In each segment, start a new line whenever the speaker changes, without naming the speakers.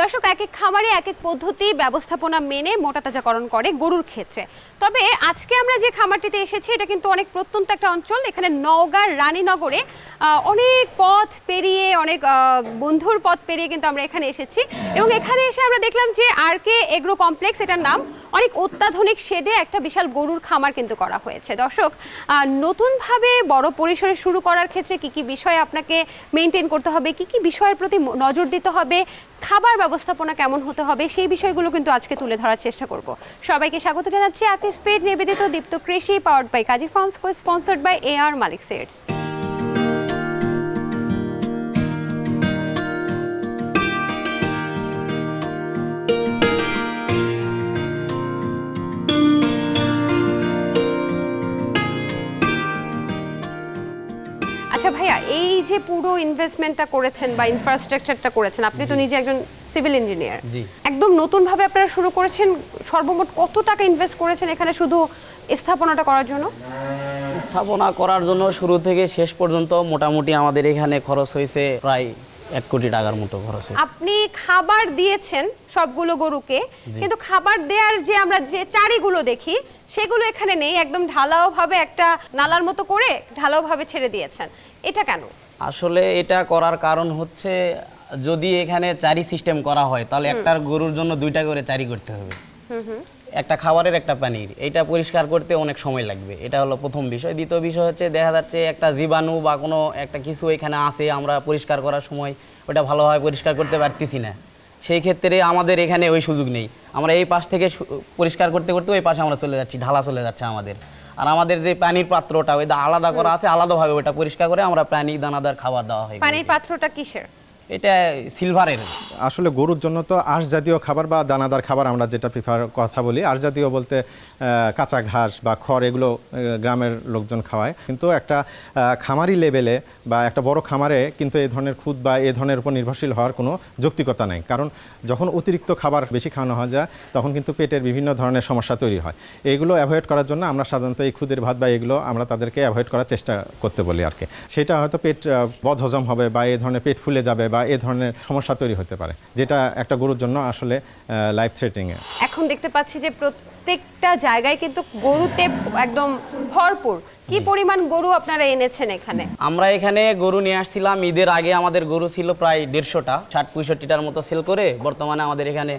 দর্শক, এক এক খামারে, এক এক পদ্ধতি ব্যবস্থাপনা মেনে মোটা তাজাকরণ করে গরুর ক্ষেত্রে। তবে আজকে আমরা যে খামারটিতে এসেছি, এটা কিন্তু অনেক প্রত্যন্ত একটা অঞ্চল। এখানে নওগাঁর রানীনগরে অনেক পথ পেরিয়ে, অনেক বন্ধুর পথ পেরিয়ে কিন্তু আমরা এখানে এসেছি। এবং এখানে এসে আমরা দেখলাম যে আর কে এগ্রো কমপ্লেক্স, এটার নাম অনেক অত্যাধুনিক শেডে একটা বিশাল গরুর খামার কিন্তু করা হয়েছে। দর্শক নতুনভাবে বড় পরিসরে শুরু করার ক্ষেত্রে কি কি বিষয় আপনাকে মেনটেন করতে হবে? কি কি বিষয়ের প্রতি নজর দিতে হবে? খাবার ব্যবস্থাপনা কেমন হতে হবে সেই বিষয়গুলো কিন্তু আজকে তুলে ধরার চেষ্টা করব। সবাইকে স্বাগত জানাচ্ছি আকিস পেড নিবেদিত Deepto Krishi powered by Kazi farms co sponsored by A R Malik seeds আচ্ছা ভাইয়া এই যে পুরো ইনভেস্টমেন্টটা করেছেন বা ইনফ্রাস্ট্রাকচারটা করেছেন আপনি তো নিজে একজন সিভিল ইঞ্জিনিয়ার। একদম নতুন ভাবে আপনারা শুরু করেছেন সর্বমোট কত টাকা ইনভেস্ট করেছেন এখানে শুধু স্থাপনাটা করার জন্য?
স্থাপনা করার জন্য শুরু থেকে শেষ পর্যন্ত মোটামুটি আমাদের এখানে খরচ হয়েছে প্রায় এক কোটি টাকার মতো খরচ
আপনি খাবার দিয়েছেন সবগুলো গরুকে কিন্তু খাবার দেওয়ার যে আমরা যে চারিগুলো দেখি সেগুলো এখানে নেই। একদম ঢালাও ভাবে একটা নালার মতো করে ঢালাও ভাবে ছেড়ে দিয়েছেন। এটা কেন?
আসলে এটা করার কারণ হচ্ছে যদি এখানে চারি সিস্টেম করা হয় তাহলে একটা গরুর জন্য দুইটা করে চারি করতে হবে। একটা খাবারের একটা পানির। এটা পরিষ্কার করতে অনেক সময় লাগবে। এটা হলো প্রথম বিষয়। দ্বিতীয় বিষয় হচ্ছে দেখা যাচ্ছে একটা জীবাণু বা কোনো একটা কিছু এখানে আসে আমরা পরিষ্কার করার সময় ওটা ভালোভাবে পরিষ্কার করতে পারতেছি না। সেই ক্ষেত্রে আমাদের এখানে ওই সুযোগ নেই। আমরা এই পাশ থেকে পরিষ্কার করতে করতে ওই পাশে আমরা চলে যাচ্ছি ঢালা চলে যাচ্ছে আমাদের। আর আমাদের যে পানির পাত্রটা ওই আলাদা করা আছে আলাদাভাবে ওটা পরিষ্কার করে আমরা প্রাণী দানাদার খাবার দেওয়া হয়
পানির পাত্রটা কিসের?
এটা সিলভারের
আসলে গরুর জন্য তো আঁশ জাতীয় খাবার বা দানাদার খাবার আমরা যেটা প্রিফার কথা বলি, আঁশ জাতীয় বলতে কাঁচা ঘাস বা খড় এগুলো গ্রামের লোকজন খাওয়ায়। কিন্তু একটা খামারি লেভেলে বা একটা বড় খামারে কিন্তু এই ধরনের খুদ বা এ ধরনের উপর নির্ভরশীল হওয়ার কোনো যৌক্তিকতা নেই। কারণ যখন অতিরিক্ত খাবার বেশি খাওয়ানো হয় যায়, তখন কিন্তু পেটের বিভিন্ন ধরনের সমস্যা তৈরি হয়। এইগুলো অ্যাভয়েড করার জন্য আমরা সাধারণত এই খুদের ভাত বা এগুলো আমরা তাদেরকে অ্যাভয়েড করার চেষ্টা করতে বলি আর কি। সেটা হয়তো পেট বদহজম হবে বা এই ধরনের পেট ফুলে যাবে বা এই ধরনের সমস্যা তৈরি হতে পারে যেটা একটা গরুর জন্য আসলে লাইফ থ্রেটিং
এখন দেখতে পাচ্ছি যে প্রত্যেকটা জায়গায় কিন্তু গরুতে একদম ভরপুর। কি পরিমাণ গরু আপনারা এনেছেন এখানে?
আমরা এখানে গরু নিয়ে আসছিলাম ঈদের আগে আমাদের গরু ছিল প্রায় দেড়শোটা ষাট পঁয়ষট্টিটার মতো সেল করে বর্তমানে আমাদের এখানে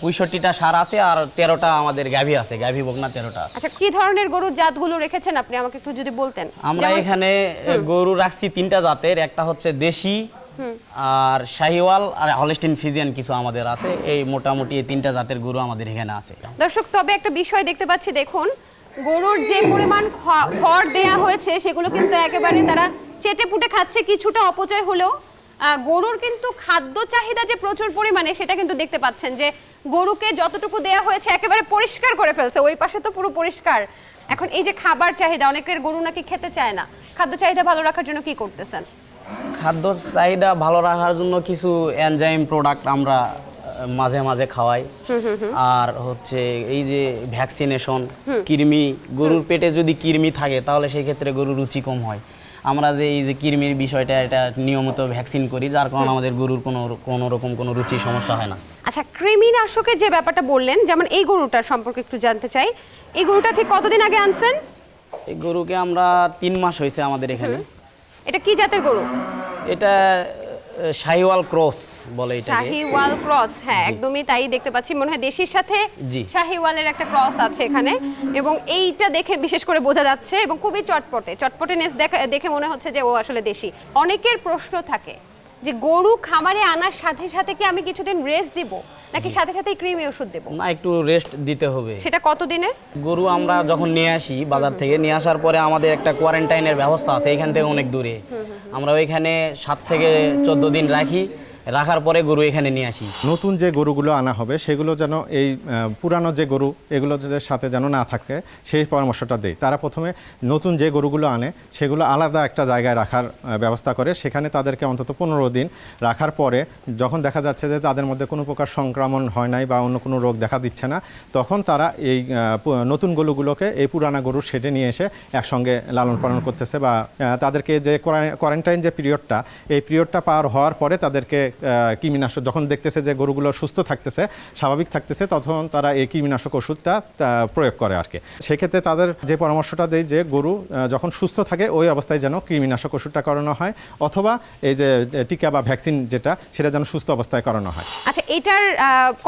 পঁয়ষট্টিটা সার আছে আর তেরোটা আমাদের গাভী আছে গাভী বকনা তেরোটা আছে।
আচ্ছা কি ধরনের গরুর জাতগুলো রেখেছেন আপনি? আমাকে একটু যদি বলতেন।
আমরা এখানে গরু রাখছি তিনটা জাতের একটা হচ্ছে দেশি আর শাহিওয়াল আর হলিস্টিন ফিজিয়ান কিছু আমাদের আছে। এই মোটামুটি এই তিনটা জাতের গরু আমাদের এখানে আছে।
দর্শক তবে একটা বিষয় দেখতে পাচ্ছি দেখুন। গরুর যে পরিমাণ খড় দেয়া হয়েছে সেগুলো কিন্তু একেবারে তারা চেটে পুটে খাচ্ছে কিছুটা অপচয় হলেও। গরুর কিন্তু খাদ্য চাহিদা যে প্রচুর পরিমাণে সেটা কিন্তু দেখতে পাচ্ছেন যে গরুকে যতটুকু দেয়া হয়েছে একেবারে পরিষ্কার করে ফেলছে। ওই পাশে তো পুরো পরিষ্কার। এখন এই যে খাবার চাহিদা অনেকের গরু নাকি খেতে চায় না। খাদ্য চাহিদা ভালো রাখার জন্য কি করতেছেন?
খাদ্য চাহিদা ভালো রাখার জন্য কিছু এনজাইম প্রোডাক্ট আমরা মাঝে মাঝে খাওয়াই। আর হচ্ছে এই যে ভ্যাকসিনেশন কৃমি গরুর পেটে যদি কৃমি থাকে তাহলে সেই ক্ষেত্রে গরুর রুচি কম হয়। আমরা যে এই যে কৃমির বিষয়টা এটা নিয়মিত ভ্যাকসিন করি যার কারণে আমাদের গরুর কোনো কোনো রকম কোনো রুচি সমস্যা হয় না।
আচ্ছা কৃমিনাশকের যে ব্যাপারটা বললেন যেমন এই গরুটার সম্পর্কে একটু জানতে চাই। এই গরুটা ঠিক কতদিন আগে আনছেন?
এই গরুকে আমরা তিন মাস হয়েছে আমাদের এখানে।
এটা কি জাতের গরু?
এটা শাহিওয়াল ক্রস বলে এটাকে।
শাহিওয়াল ক্রস হ্যাঁ একদমই তাই দেখতে পাচ্ছি। মনে হয় দেশির সাথে শাহিওয়ালের একটা ক্রস আছে এখানে। এবং এইটা দেখে বিশেষ করে বোঝা যাচ্ছে এবং খুবই চটপটে। চটপটেনেস দেখে দেখে মনে হচ্ছে যে ও আসলে দেশি। অনেকের প্রশ্ন থাকে যে গরু খামারে আনার সাথে সাথে কি আমি কিছুদিন রেস্ট দিব? নাকি সাথে সাথেই ক্রিমে ওষুধ দেব?
না একটু রেস্ট দিতে হবে।
সেটা কত দিনে
গরু আমরা যখন নিয়ে আসি বাজার থেকে নিয়ে আসার পরে আমাদের একটা কোয়ারেন্টাইনের ব্যবস্থা আছে এখান থেকে অনেক দূরে। আমরা ওইখানে সাত থেকে চোদ্দ দিন রাখি। রাখার পরে গরু এখানে নিয়ে আসি।
নতুন যে গরুগুলো আনা হবে, সেগুলো যেন এই পুরানো যে গরু, এগুলো যে সাথে যেন না থাকে, সেই পরামর্শটা দেয় তারা প্রথমে নতুন যে গরুগুলো আনে, সেগুলো আলাদা একটা জায়গায় রাখার ব্যবস্থা করে, সেখানে তাদেরকে অন্তত পনেরো দিন রাখার পরে যখন দেখা যাচ্ছে যে তাদের মধ্যে কোনো প্রকার সংক্রমণ হয় নাই বা অন্য কোনো রোগ দেখা দিচ্ছে না, তখন তারা এই নতুন গরুগুলোকে এই পুরানা গরুর শেডে নিয়ে এসে একসঙ্গে লালন পালন করতেছে বা তাদেরকে যে কোয়ারেন্টাইন যে পিরিয়ডটা এই পিরিয়ডটা পার হওয়ার পরে তাদেরকে কৃমিনাশক যখন দেখতেছে যে গরুগুলো সুস্থ থাকতেছে স্বাভাবিক থাকতেছে তখন তারা এই কৃমিনাশক ওষুধটা প্রয়োগ করে আর কি। সেক্ষেত্রে তাদের যে পরামর্শটা দেয় যে গরু যখন সুস্থ থাকে ওই অবস্থায় যেন কৃমিনাশক ওষুধটা করানো হয় অথবা এই যে টিকা বা ভ্যাকসিন যেটা সেটা যেন সুস্থ অবস্থায় করানো হয়।
আচ্ছা এটার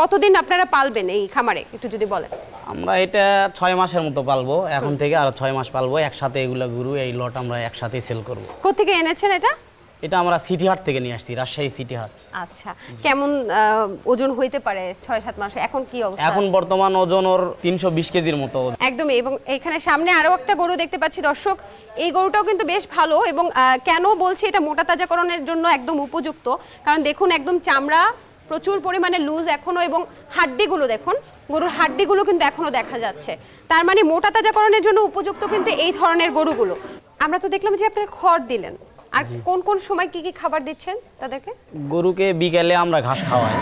কতদিন আপনারা পালবেন এই খামারে? একটু যদি বলেন।
আমরা এটা ছয় মাসের মতো পালবো। এখন থেকে আরও ছয় মাস পালবো। একসাথে এগুলো গরু এই লট আমরা একসাথে সেল করব।
কোথেকে এনেছেন এটা?
এটা আমরা সিটি হাট থেকে নিয়ে আসছি রাজশাহী সিটি হাট
আচ্ছা কেমন ওজন হইতে পারে ছয় সাত মাসে? এখন কি অবস্থা?
এখন বর্তমান ওজন ওর তিনশো বিশ কেজির মতো
একদমই এবং এখানে সামনে আরও একটা গরু দেখতে পাচ্ছি। দর্শক এই গরুটাও কিন্তু বেশ ভালো এবং কেন বলছি এটা মোটা তাজাকরণের জন্য একদম উপযুক্ত? কারণ দেখুন একদম চামড়া প্রচুর পরিমাণে লুজ এখনও এবং হাড্ডিগুলো দেখুন গরুর হাড্ডিগুলো কিন্তু এখনও দেখা যাচ্ছে। তার মানে মোটা তাজাকরণের জন্য উপযুক্ত কিন্তু এই ধরনের গরুগুলো। আমরা তো দেখলাম যে আপনারা খড় দিলেন। আর কোন কোন সময় কি কি খাবার দিচ্ছেন তাদেরকে?
গরুকে বিকেলে আমরা ঘাস খাওয়াই।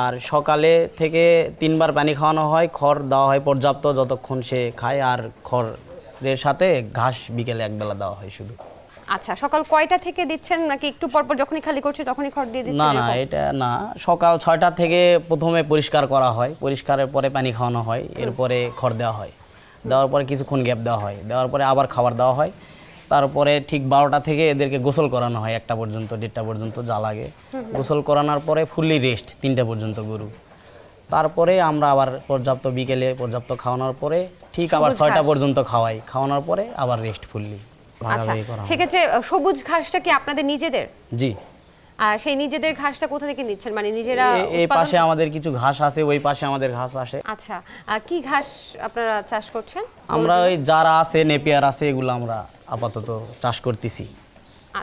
আর সকালে থেকে তিনবার পানি খাওয়ানো হয় খড় দেওয়া হয় পর্যাপ্ত যতক্ষণ সে খায় আর খড়ের সাথে ঘাস বিকেলে একবেলা দেওয়া হয় শুধু।
আচ্ছা সকাল কয়টা থেকে দিচ্ছেন নাকি একটু পরপর যখনই খালি করছে তখনই খড় দিয়ে দিচ্ছেন
না না এটা না। সকাল ছয়টা থেকে প্রথমে পরিষ্কার করা হয়। পরিষ্কারের পরে পানি খাওয়ানো হয় এরপরে খড় দেওয়া হয়। দেওয়ার পরে কিছুক্ষণ গ্যাপ দেওয়া হয়। দেওয়ার পরে আবার খাবার দেওয়া হয়। তারপরে ঠিক বারোটা থেকে এদেরকে গোসল করানো হয় একটা পর্যন্ত দেড়টা পর্যন্ত যা লাগে। গোসল করানোর পরে ফুললি রেস্ট তিনটা পর্যন্ত গরু। তারপরে আমরা আবার পর্যাপ্ত বিকেলে পর্যাপ্ত খাওয়ানোর পরে ঠিক আবার ছয়টা পর্যন্ত খাওয়াই। খাওয়ানোর পরে আবার রেস্ট ফুললি।
আচ্ছা সেক্ষেত্রে সবুজ ঘাসটা কি আপনাদের নিজেদের?
জি।
আর সেই নিজেদের ঘাসটা কোথা থেকে নিচ্ছেন? মানে নিজেরা
এই পাশে আমাদের কিছু ঘাস আছে ওই পাশে আমাদের ঘাস আসে।
আচ্ছা কি ঘাস আপনারা চাষ করছেন?
আমরা ওই যারা আছে নেপিয়ার আছে এগুলো আমরা আপাতত চাষ করতেছি।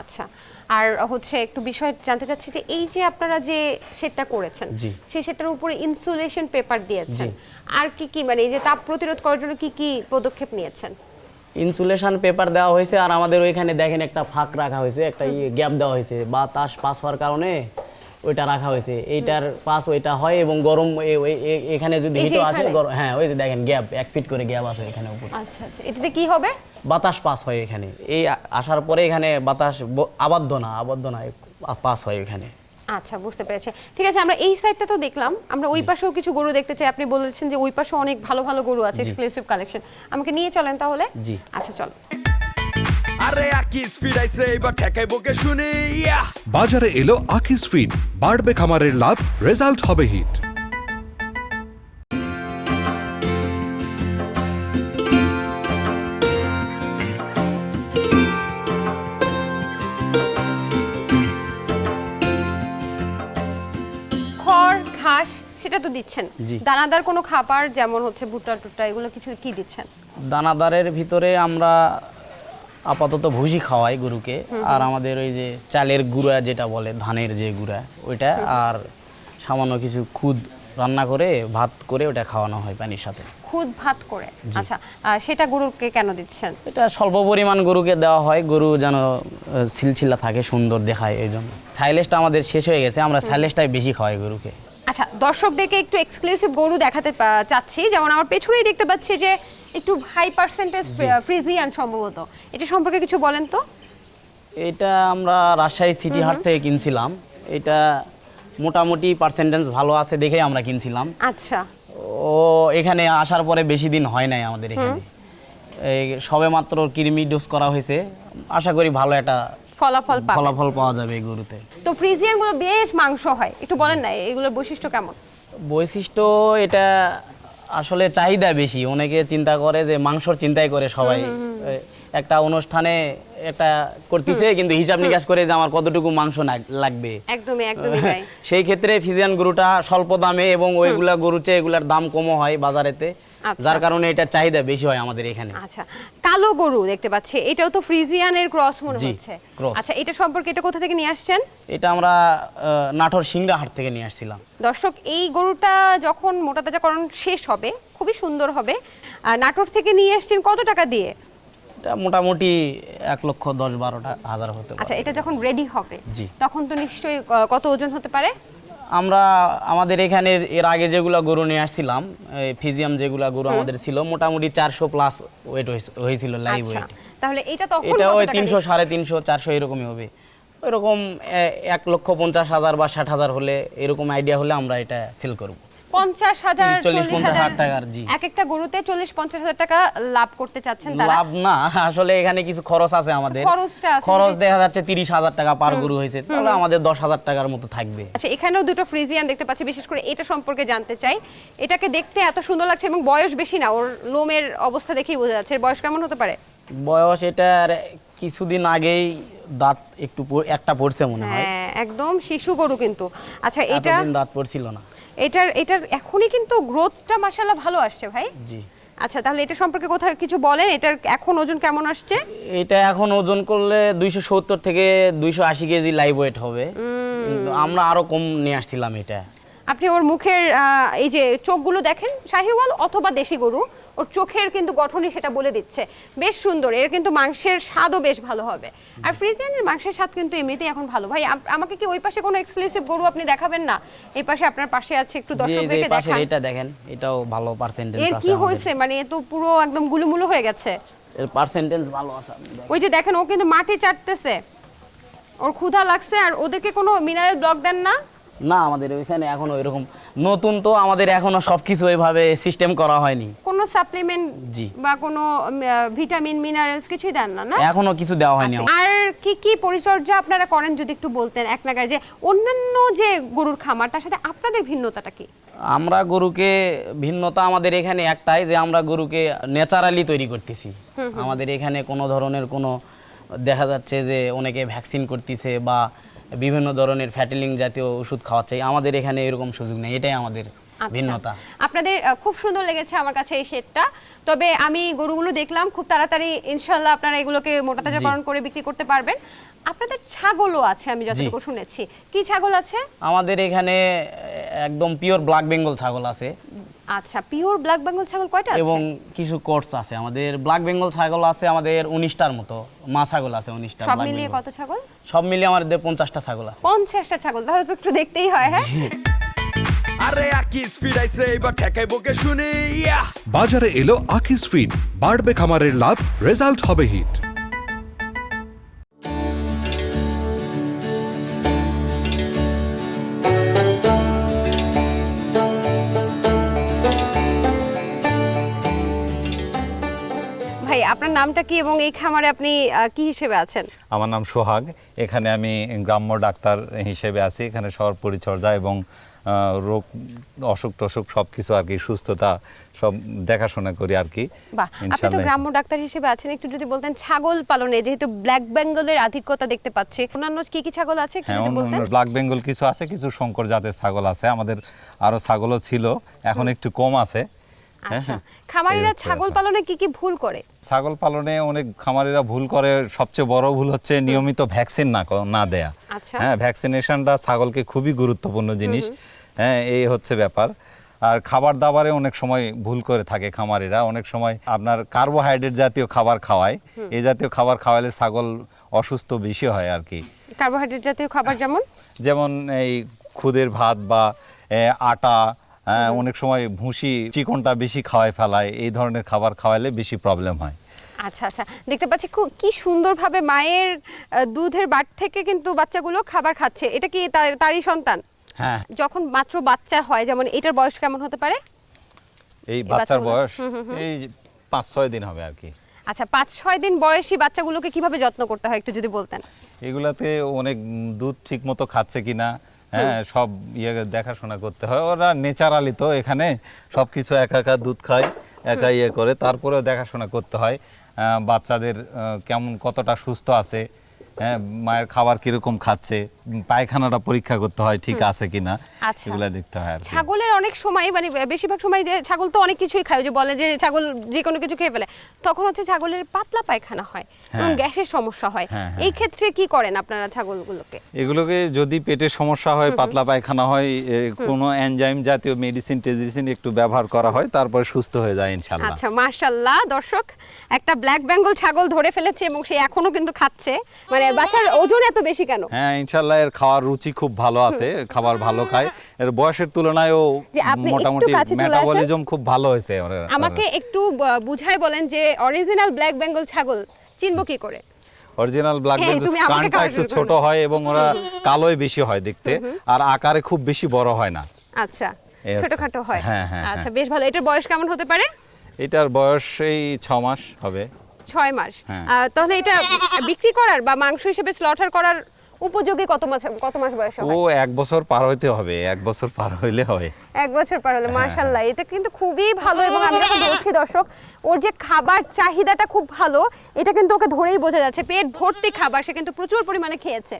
আচ্ছা আর হচ্ছে একটু বিষয় জানতে চাচ্ছি যে এই যে আপনারা যে সেটটা করেছেন সেই সেটার উপরে ইনসুলেশন পেপার দিয়েছেন আর কি কি মানে এই যে তাপ প্রতিরোধ করার জন্য কি কি পদক্ষেপ নিয়েছেন?
ইনসুলেশন পেপার দেওয়া হয়েছে আর আমাদের ওইখানে দেখেন একটা ফাঁক রাখা হয়েছে একটা গ্যাপ দেওয়া হয়েছে বাতাস পাস হওয়ার কারণে ওইটা রাখা হয়েছে। এইটার পাস ওইটা হয় এবং গরম এখানে যদি হিটও আসে হ্যাঁ ওই যে দেখেন গ্যাপ এক ফিট করে গ্যাপ আছে এখানে উপরে।
আচ্ছা আচ্ছা। এটাতে কি হবে?
বাতাস পাস হয় এখানে। এই আসার পরে এখানে বাতাস আবদ্ধ না আবদ্ধ না পাস হয় এখানে।
আচ্ছা বুঝতে পেরেছি। ঠিক আছে আমরা এই সাইডটা তো দেখলাম। আমরা ওই পাশেও কিছু গরু দেখতে চাই। আপনি বলেছেন যে ওই পাশে অনেক ভালো ভালো গরু আছে এক্সক্লুসিভ কালেকশন আমাকে নিয়ে চলেন তাহলে।
জি।
আচ্ছা চল।
আরে আকিস ফিরাইছে এবার ঠেকাই বকে শুনি ইয়া।
বাজারে এলো আকিস ফিড বাড়বে খামারের লাভ রেজাল্ট হবে হিট।
খড় ঘাস সেটা তো দিচ্ছেন।
জি।
দানাদার কোনো খাবার যেমন হচ্ছে ভুট্টা টুট্টা এগুলো কিছু কি দিচ্ছেন?
দানাদারের ভিতরে আমরা আপাতত ভুসি খাওয়াই গরুকে। আর আমাদের ওই যে চালের গুঁড়া যেটা বলে ধানের যে গুঁড়া ওইটা আর সামান্য কিছু খুদ রান্না করে ভাত করে ওটা খাওয়ানো হয় পানির সাথে।
খুদ ভাত করে? আচ্ছা সেটা গরুকে কেন দিচ্ছেন?
এটা স্বল্প পরিমাণ গরুকে দেওয়া হয় গরু যেন সিলছিলা থাকে সুন্দর দেখায় এই জন্য সাইলেসটা আমাদের শেষ হয়ে গেছে আমরা সাইলেসটাই বেশি খাওয়াই গরুকে।
আচ্ছা দর্শকদেরকে একটু এক্সক্লুসিভ গরু দেখাতে চাচ্ছি। যেমন আমার পেছনেই দেখতে পাচ্ছি যে একটু হাই পার্সেন্টেজ ফ্রিজিয়ান সম্ভবত। এটা সম্পর্কে কিছু বলেন তো।
এটা আমরা রাজশাহী সিটি হাট থেকে কিনছিলাম। এটা মোটামুটি পার্সেন্টেজ ভালো আছে দেখেই আমরা কিনছিলাম।
আচ্ছা।
ও এখানে আসার পরে বেশি দিন হয় নাই আমাদের এখানে। এই সবে মাত্র কৃমি ডোজ করা হয়েছে। আশা করি ভালো একটা
ফলাফল
ফলাফল পাওয়া যাবে এই গরুতে।
তো ফ্রিজিয়ানগুলো বেশ মাংস হয়। একটু বলেন না এগুলোর বৈশিষ্ট্য কেমন?
বৈশিষ্ট্য এটা আসলে চাহিদা বেশি। অনেকে চিন্তা করে যে মাংসর চিন্তাই করে সবাই। একটা অনুষ্ঠানে একটা করতেছে কিন্তু হিসাব নিকাশ করে যে আমার কতটুকু মাংস লাগবে।
একদমই একদমই তাই।
সেই ক্ষেত্রে ফিজিয়ান গরুটা স্বল্প দামে এবং ওইগুলা গরু চেয়ে এগুলার দাম কমও হয় বাজারেতে। যার কারণে এটা চাহিদা বেশি হয় আমাদের এখানে।
আচ্ছা কালো গরু দেখতে পাচ্ছি এটাও তো ফ্রিজিয়ানের ক্রস মনে হচ্ছে। আচ্ছা এটা সম্পর্কে এটা কোথা থেকে নিয়ে আসছেন?
এটা আমরা নাটোর সিংড়া হাট থেকে নিয়ে আসছিলাম।
দর্শক এই গরুটা যখন মোটা তাজাকরণ শেষ হবে খুবই সুন্দর হবে নাটোর থেকে নিয়ে আসছেন কত টাকা দিয়ে?
এটা মোটামুটি এক লক্ষ দশ বারোটা হাজার হতে
আচ্ছা এটা যখন রেডি হবে তখন তো নিশ্চয়ই কত ওজন হতে পারে?
আমরা আমাদের এখানে এর আগে যেগুলো গরু নিয়ে আসছিলাম ফিজিয়াম যেগুলো গরু আমাদের ছিল মোটামুটি চারশো প্লাস ওয়েট হয়েছিল লাইভ
আচ্ছা।
ওয়েট
তাহলে এটা তখন
এটা ওই তিনশো সাড়ে তিনশো চারশো এরকমই হবে। ওইরকম এক লক্ষ পঞ্চাশ হাজার বা ষাট হাজার হলে এরকম আইডিয়া হলে আমরা এটা সেল করব।
পঞ্চাশ হাজার
চল্লিশ,
চল্লিশ হাজার
হাজার টাকার, জি।
এক একটা গরুতে চল্লিশ পঞ্চাশ হাজার টাকা লাভ করতে চাচ্ছেন
লাভ না আসলে এখানে কিছু খরচ আছে আমাদের। খরচ দেখা যাচ্ছে তিরিশ হাজার টাকা পার গরু হয়েছে। তাহলে আমাদের দশ হাজার টাকার মতো থাকবে।
আচ্ছা এখানেও দুটো ফ্রিজিয়ান দেখতে পাচ্ছি বিশেষ করে এটা সম্পর্কে জানতে চাই। এটাকে দেখতে এত সুন্দর লাগছে এবং বয়স বেশি না ওর লোমের অবস্থা দেখেই বোঝা যাচ্ছে। বয়স কেমন হতে পারে?
বয়স এটার কিছুদিন আগেই দাঁত একটু একটা পড়ছে মনে হয়।
হ্যাঁ একদম শিশু গরু কিন্তু। আচ্ছা এটা
দাঁত পড়ছিল না।
এটার এটার এখনই কিন্তু গ্রোথটা মাশাআল্লাহ ভালো আসছে ভাই।
জি।
আচ্ছা তাহলে এটা সম্পর্কে কোথাও কিছু বলেন? এটার এখন ওজন কেমন আসছে?
এটা এখন ওজন করলে দুইশো সত্তর থেকে দুইশো আশি কেজি লাইভ ওয়েট হবে। কিন্তু আমরা আরও কম নিয়ে আসছিলাম এটা।
আপনি ওর মুখের এই যে চোখগুলো দেখেন শাহিওয়াল অথবা দেশি গরু ওর চোখের কিন্তু গঠনই সেটা বলে দিচ্ছে। বেশ সুন্দর এর কিন্তু মাংসের স্বাদও বেশ ভালো হবে। আর ফ্রিজিয়ানের মাংসের স্বাদ কিন্তু এমনিতেই এখন ভালো। ভাই আমাকে কি ওই পাশে কোনো এক্সক্লুসিভ গরু আপনি দেখাবেন না? এই পাশে আপনার পাশে আছে একটু দর্শকদেরকে দেখান।
এটা দেখেন এটাও ভালো পার্সেন্টেজ
এর
আছে
কি হয়েছে? মানে এ তো পুরো একদম গুলুমুলু হয়ে গেছে।
এর পার্সেন্টেজ ভালো আছে
ওই যে দেখেন ও কিন্তু মাটি চাটতেছে। ওর ক্ষুধা লাগছে আর ওদেরকে কোনো মিনারেল ব্লক দেন না?
না আমাদের ওইখানে এখনও এরকম নতুন তো আমাদের এখনও সবকিছু ওইভাবে সিস্টেম করা হয়নি।
কোনো সাপ্লিমেন্ট
জি।
বা কোনো ভিটামিন মিনারেলস কিছুই দেন না না?
এখনও কিছু দেওয়া হয়নি
আচ্ছা, আর কি কি পরিচর্যা আপনারা করেন যদি একটু বলতেন এক নাগারে যে অন্যান্য যে গরুর খামার তার সাথে আপনাদের ভিন্নতাটা কি?
আমরা গরুকে ভিন্নতা আমাদের এখানে একটাই যে আমরা গরুকে ন্যাচারালি তৈরি করতেছি। আমাদের এখানে কোনো ধরনের কোনো দেখা যাচ্ছে যে অনেকে ভ্যাকসিন করতেছে বা বিভিন্ন ধরনের ফ্যাটিলিং জাতীয় ওষুধ খাওয়াচ্ছে। আমাদের এখানে এরকম সুযোগ নেই এটাই আমাদের
আচ্ছা।
ভিন্নতা।
আপনাদের খুব সুন্দর লেগেছে আমার কাছে এই শেডটা তবে আমি গরুগুলো দেখলাম খুব তাড়াতাড়ি ইনশাল্লাহ আপনারা এগুলোকে মোটা তাজাকরণ করে বিক্রি করতে পারবেন। আপনাদের ছাগলও আছে আমি যতটুকু শুনেছি। কি ছাগল আছে?
আমাদের এখানে একদম পিওর ব্ল্যাক বেঙ্গল ছাগল আছে।
আচ্ছা পিওর ব্ল্যাক বেঙ্গল ছাগল কয়টা আছে?
এবং কিছু কোর্স আছে আমাদের ব্ল্যাক বেঙ্গল ছাগল আছে আমাদের উনিশটার মতো মা ছাগল আছে উনিশটা
সব মিলিয়ে কত ছাগল?
সব মিলিয়ে আমাদের পঞ্চাশটা ছাগল আছে।
পঞ্চাশটা ছাগল তাহলে তো একটু দেখতেই হয় হ্যাঁ?
আরে আকি স্পিড আইছে এবার ঠেকাইবো কে শুনি ইয়া!
বাজারে এলো আকিস ফিড বাড়বে খামারের লাভ রেজাল্ট হবে হিট
আপনার নামটা কি এবং এই খামারে আপনি কি হিসেবে আছেন?
আমার নাম সোহাগ। এখানে আমি গ্রাম্য ডাক্তার হিসেবে আছি। এখানে শহর পরিচর্যা এবং রোগ অসুখ টসুখ সব কিছু আর কি সুস্থতা সব দেখাশোনা করি আর কি।
বাহ আপনি তো গ্রাম্য ডাক্তার হিসেবে আছেন। একটু যদি বলতেন ছাগল পালনে যেহেতু ব্ল্যাক বেঙ্গলের আধিক্যতা দেখতে পাচ্ছি অন্যান্য কি কি ছাগল আছে?
হ্যাঁ
যদি
অন্য
বলতেন।
অন্য ব্ল্যাক বেঙ্গল কিছু আছে কিছু শঙ্কর জাতের ছাগল আছে। আমাদের আরও ছাগলও ছিল এখন একটু কম আছে।
আচ্ছা
হ্যাঁ।
খামারিরা ছাগল পালনে কি কি ভুল করে?
ছাগল পালনে অনেক খামারিরা ভুল করে। সবচেয়ে বড় ভুল হচ্ছে নিয়মিত ভ্যাকসিন না না দেয়া।
আচ্ছা।
হ্যাঁ ভ্যাকসিনেশনটা ছাগলকে খুবই গুরুত্বপূর্ণ জিনিস। হ্যাঁ এই হচ্ছে ব্যাপার। আর খাবার দাবারে অনেক সময় ভুল করে থাকে খামারিরা। অনেক সময় আপনার কার্বোহাইড্রেট জাতীয় খাবার খাওয়ায়। এই জাতীয় খাবার খাওয়ালে ছাগল অসুস্থ বেশি হয় আর কি।
কার্বোহাইড্রেট জাতীয় খাবার যেমন?
যেমন এই খুদের ভাত বা আটা হ্যাঁ, অনেক সময় ভুসি চিকনটা বেশি খাওয়ায় ফেলায় এই ধরনের খাবার খাওয়ালে বেশি প্রবলেম হয়।
আচ্ছা আচ্ছা দেখতে পাচ্ছি খুব কি সুন্দরভাবে মায়ের দুধের বাট থেকে কিন্তু বাচ্চাগুলো খাবার খাচ্ছে। এটা কি তারই সন্তান?
হ্যাঁ।
যখন মাত্র বাচ্চা হয় যেমন এটার বয়স কেমন হতে পারে?
এই
এই
বাচ্চার বয়স এই পাঁচ ছয় দিন হবে আর কি।
আচ্ছা পাঁচ ছয় দিন বয়সী বাচ্চাগুলোকে কীভাবে যত্ন করতে হয় একটু যদি বলতেন?
এগুলাতে অনেক দুধ ঠিক মতো খাচ্ছে কিনা হ্যাঁ সব ইয়ে দেখাশোনা করতে হয়। ওরা নেচারালি তো এখানে সব কিছু একা একা দুধ খায় একা ইয়ে করে। তারপরেও দেখাশোনা করতে হয় বাচ্চাদের কেমন কতটা সুস্থ আছে। হ্যাঁ মায়ের খাবার কীরকম খাচ্ছে পায়খানাটা পরীক্ষা করতে হয় ঠিক আছে কিনা
আচ্ছা।
দেখতে হয়
ছাগলের অনেক সময় মানে বেশিরভাগ সময় যে ছাগল তো অনেক কিছুই খায় যে বলে যে ছাগল যে কোনো কিছু খেয়ে ফেলে তখন হচ্ছে ছাগলের পাতলা পায়খানা হয় এবং
হ্যাঁ।
গ্যাসের সমস্যা হয়।
হ্যাঁ, হ্যাঁ,
এই ক্ষেত্রে কি করেন আপনারা ছাগলগুলোকে?
এগুলোকে যদি পেটের সমস্যা হয় পাতলা পায়খানা হয় কোনো এনজাইম জাতীয় মেডিসিন টেডিসিন একটু ব্যবহার করা হয় তারপর সুস্থ হয়ে যায় ইনশাল্লাহ
আচ্ছা মার্শাল্লাহ দর্শক একটা ব্ল্যাক বেঙ্গল ছাগল ধরে ফেলেছে এবং সে এখনও কিন্তু খাচ্ছে। মানে বাচ্চার ওজন এত বেশি কেন?
হ্যাঁ ইনশাল্লাহ এর খাওয়ার রুচি খুব ভালো আছে খাবার ভালো খায়। এর বয়সের তুলনায়ও
যে আপনি একটু
মোটামুটি। মেটাবলিজম খুব ভালো হয়েছে
আমাকে একটু বলেন যে অরিজিনাল ব্ল্যাক বেঙ্গল ছাগল চিনবো কি করে?
অরিজিনাল ব্ল্যাক
আমাকে
কানটা একটু ছোট হয় এবং ওরা কালোই বেশি হয় দেখতে আর আকারে খুব বেশি বড় হয় না।
আচ্ছা ছোটখাটো হয়।
হ্যাঁ, হ্যাঁ,
আচ্ছা
হ্যাঁ।
বেশ ভালো। এটার বয়স কেমন হতে পারে?
এটার বয়স এই ছ মাস হবে।
ছয় মাস।
হ্যাঁ।
তাহলে এটা বিক্রি করার বা মাংস হিসেবে স্লটার করার উপযোগী কত মাস কত মাস বয়স
ও এক বছর পার হইতে হবে এক বছর পার হইলে হয়
এক বছর পার
হ্যাঁ,
হলো মার্শাল্লাহ এটা কিন্তু খুবই ভালো এবং আমি যখন বলছি দর্শক ওর যে খাবার চাহিদাটা খুব ভালো এটা কিন্তু ওকে ধরেই বোঝা যাচ্ছে পেট ভর্তি খাবার সে কিন্তু প্রচুর পরিমাণে খেয়েছে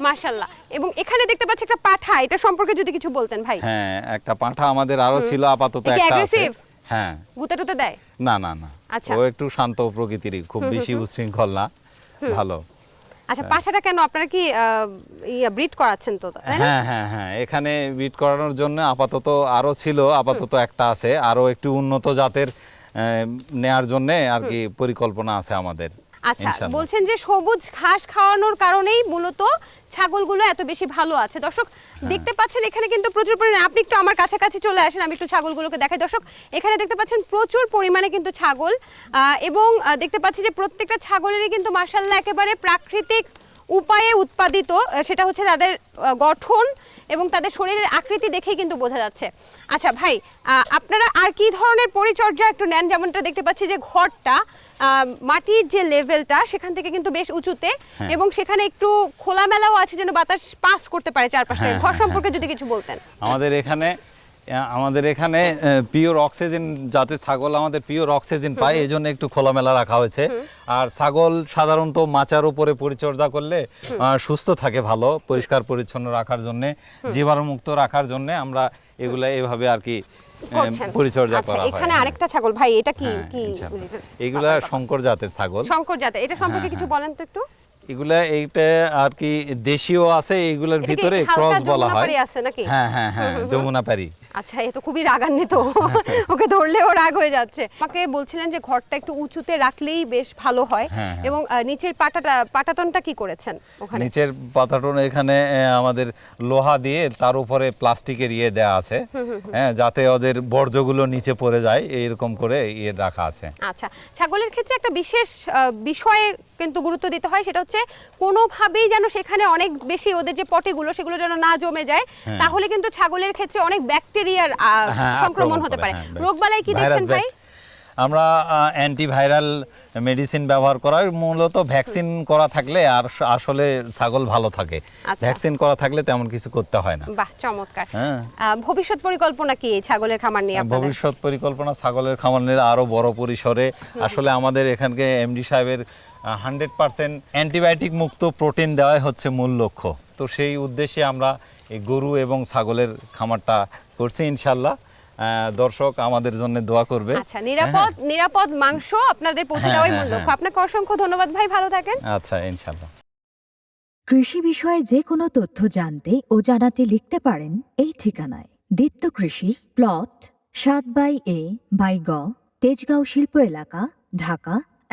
মার্শাল্লাহ এবং এখানে দেখতে পাচ্ছি একটা পাঠা এটা সম্পর্কে যদি কিছু বলতেন ভাই।
হ্যাঁ একটা পাঁঠা আমাদের আরও ছিল আপাতত একটা আছে? হ্যাঁ।
গুতে টুতে দেয়?
না না না।
আচ্ছা।
ও একটু শান্ত প্রকৃতিরই খুব বেশি উচ্ছৃঙ্খল না। ভালো।
আচ্ছা পাঠাটা কেন? আপনারা কি ব্রিড করাচ্ছেন তো
হ্যাঁ হ্যাঁ হ্যাঁ। এখানে ব্রিড করানোর জন্য আপাতত আরও ছিল আপাতত একটা আছে। আরও একটু উন্নত জাতের নেয়ার জন্য আর কি পরিকল্পনা আছে আমাদের।
আচ্ছা বলছেন যে সবুজ ঘাস খাওয়ানোর কারণেই মূলত ছাগলগুলো এত বেশি ভালো আছে। দর্শক
হ্যাঁ।
দেখতে পাচ্ছেন এখানে কিন্তু প্রচুর পরিমাণে আপনি একটু আমার কাছাকাছি চলে আসেন আমি একটু ছাগলগুলোকে দেখাই। দর্শক এখানে দেখতে পাচ্ছেন প্রচুর পরিমাণে কিন্তু ছাগল এবং দেখতে পাচ্ছি যে প্রত্যেকটা ছাগলেরই কিন্তু মাসাল্লাহ একেবারে প্রাকৃতিক উপায়ে উৎপাদিত সেটা হচ্ছে তাদের গঠন এবং তাদের শরীরের আকৃতি দেখেই কিন্তু বোঝা যাচ্ছে। আচ্ছা ভাই আপনারা আর কি ধরনের পরিচর্যা একটু নেন? যেমনটা দেখতে পাচ্ছি যে ঘরটা আহ, মাটির যে লেভেলটা সেখান থেকে কিন্তু বেশ উঁচুতে
হ্যাঁ।
এবং সেখানে একটু খোলামেলাও আছে যেন বাতাস পাস করতে পারে চারপাশে
হ্যাঁ,
ঘর
হ্যাঁ,
সম্পর্কে যদি কিছু বলতেন।
আমাদের এখানে আমাদের এখানে পিওর অক্সিজেন যাতে ছাগল আমাদের পিওর অক্সিজেন পায় এই জন্য একটু খোলামেলা রাখা হয়েছে। আর ছাগল সাধারণত মাচার উপরে পরিচর্যা করলে সুস্থ থাকে ভালো পরিষ্কার পরিচ্ছন্ন রাখার জন্য জীবাণুমুক্ত রাখার জন্য আমরা এগুলা এভাবে আর কি পরিচর্যা
আচ্ছা
করা হয়।
এখানে আরেকটা ছাগল ভাই এটা কি
হ্যাঁ,
কি
এগুলা শঙ্কর জাতের ছাগল।
শঙ্কর জাতের এটা সম্পর্কে কিছু বলেন তো একটু?
এগুলা এইটা আর কি দেশীয় আছে
কি
ভিতরে ক্রস বলা হয়।
যমুনাপাড়ি আছে নাকি?
হ্যাঁ হ্যাঁ হ্যাঁ যমুনাপাড়ি
আচ্ছা এ তো খুবই রাগান্বিত। ওকে ধরলেও রাগ হয়ে যাচ্ছে। আমাকে বলছিলেন যে ঘরটা একটু উঁচুতে রাখলেই বেশ ভালো হয়।
হ্যাঁ, হ্যাঁ।
এবং নিচের পাটাটা পাটাতনটা কি করেছেন ওখানে?
নিচের পাতাটন এখানে আমাদের লোহা দিয়ে তার উপরে প্লাস্টিকের ইয়ে দেওয়া আছে। হ্যাঁ যাতে ওদের বর্জ্যগুলো নিচে পড়ে যায় এরকম করে ইয়ে রাখা আছে।
আচ্ছা ছাগলের ক্ষেত্রে একটা বিশেষ বিষয়ে কিন্তু গুরুত্ব দিতে হয় সেটা হচ্ছে কোনোভাবেই যেন সেখানে অনেক বেশি ওদের যে পটিগুলো সেগুলো যেন না জমে যায় তাহলে কিন্তু ছাগলের ক্ষেত্রে অনেক ব্যাকটেরিয়ার
হ্যাঁ,
সংক্রমণ হতে পারে।
হ্যাঁ,
রোগবালাই কি দেখছেন ভাই?
আমরা অ্যান্টিভাইরাল মেডিসিন ব্যবহার করা হয়। মূলত ভ্যাকসিন করা থাকলে আর আসলে ছাগল ভালো থাকে।
আচ্ছা।
ভ্যাকসিন করা থাকলে তেমন কিছু করতে হয় না।
বাহ চমৎকার।
হ্যাঁ।
ভবিষ্যৎ পরিকল্পনা কি ছাগলের খামার নিয়ে
ভবিষ্যৎ পরিকল্পনা ছাগলের খামার নিয়ে আরও বড় পরিসরে আসলে আমাদের এখানকে এমডি সাহেবের হান্ড্রেড পার্সেন্ট অ্যান্টিবায়োটিক মুক্ত প্রোটিন দেওয়াই হচ্ছে মূল লক্ষ্য। তো সেই উদ্দেশ্যে আমরা এই গরু এবং ছাগলের খামারটা করছি ইনশাল্লাহ। আহ, দর্শক আমাদের জন্য দোয়া করবে।
আচ্ছা নিরাপদ নিরাপদ মাংস আপনাদের পৌঁছে
হ্যাঁ,
দেওয়াই
হ্যাঁ,
মূল লক্ষ্য।
হ্যাঁ।
আপনাকে অসংখ্য ধন্যবাদ ভাই ভালো থাকেন।
আচ্ছা ইনশাল্লাহ।
কৃষি বিষয়ে যে কোনো তথ্য জানতে ও জানাতে লিখতে পারেন এই ঠিকানায়। দীপ্ত কৃষি প্লট সাত বাই এ বাই গ তেজগাঁও শিল্প এলাকা ঢাকা।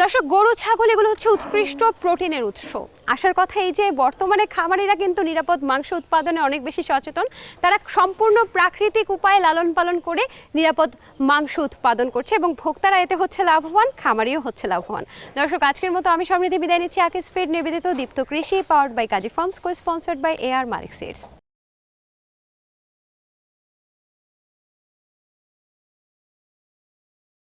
দর্শক, গরু, ছাগল, এগুলো হচ্ছে উৎকৃষ্ট প্রোটিনের উৎস। আসার কথা এই যে বর্তমানে খামারিরা কিন্তু নিরাপদ মাংস উৎপাদনে অনেক বেশি সচেতন। তারা সম্পূর্ণ প্রাকৃতিক উপায়ে লালন পালন করে নিরাপদ মাংস উৎপাদন করছে এবং ভোক্তারা এতে হচ্ছে লাভবান, খামারিও হচ্ছে লাভবান। দর্শক, আজকের মতো আমি সমৃদ্ধি বিদায় নিচ্ছি। আকিস ফিড নিবেদিত Deepto Krishi powered by Kazi farms co sponsored by A R Malik seeds